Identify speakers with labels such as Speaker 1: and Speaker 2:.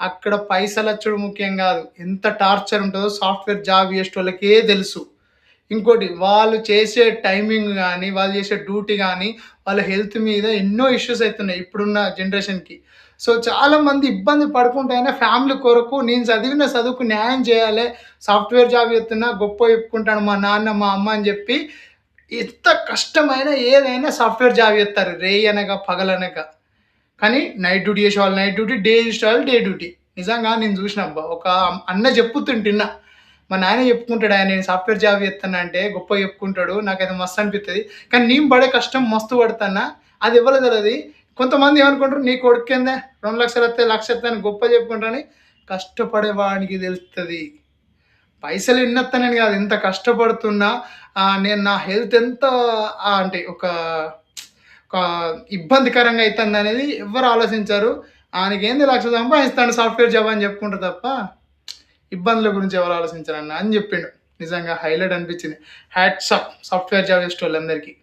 Speaker 1: అక్కడ పైసలు వచ్చడం ముఖ్యం కాదు. ఎంత టార్చర్ ఉంటుందో సాఫ్ట్వేర్ జాబ్ చేసే వాళ్ళకే తెలుసు. ఇంకోటి వాళ్ళు చేసే టైమింగ్ కానీ వాళ్ళు చేసే డ్యూటీ కానీ వాళ్ళ హెల్త్ మీద ఎన్నో ఇష్యూస్ అవుతున్నాయి ఇప్పుడున్న జనరేషన్కి. సో చాలామంది ఇబ్బంది పడుకుంటేనే ఫ్యామిలీ కొరకు నేను చదివిన చదువుకు న్యాయం చేయాలి సాఫ్ట్వేర్ జాబ్ చేస్తున్నా గొప్ప చెప్పుకుంటాను మా నాన్న మా అమ్మ అని చెప్పి ఎంత కష్టమైన ఏదైనా సాఫ్ట్వేర్ జాబ్ చేస్తారు. రే అనగా పగలనగా. కానీ నైట్ డ్యూటీ చేసే వాళ్ళు నైట్ డ్యూటీ డే చేసే వాళ్ళు డే డ్యూటీ నిజంగా నేను చూసిన అబ్బా ఒక అన్న చెప్పుతుంటున్నా మా నాయన చెప్పుకుంటాడు ఆయన నేను సాఫ్ట్వేర్ జాబ్ చేస్తాను అంటే గొప్ప చెప్పుకుంటాడు నాకైతే మస్తు అనిపిస్తుంది కానీ నేను పడే కష్టం మస్తు పడతానా అది ఇవ్వలేదు అది కొంతమంది ఏమనుకుంటారు నీ కొడుకేందే రెండు లక్షలు వస్తే లక్ష అని గొప్ప చెప్పుకుంటాను కష్టపడే వాడికి తెలుస్తుంది పైసలు ఎన్నత్తానని కాదు ఎంత కష్టపడుతున్నా నేను నా హెల్త్ ఎంత అంటే ఒక ఇబ్బందికరంగా అవుతుంది అనేది ఎవరు ఆలోచించారు. ఆయనకి ఏంది లక్ష సంపాదిస్తాడు సాఫ్ట్వేర్ జాబ్ అని చెప్పుకుంటారు తప్ప ఇబ్బందుల గురించి ఎవరు ఆలోచించారన్న అని చెప్పిండు. నిజంగా హైలైట్ అనిపించింది. హ్యాట్సప్ సాఫ్ట్వేర్ జాబ్ చేసే వాళ్ళందరికీ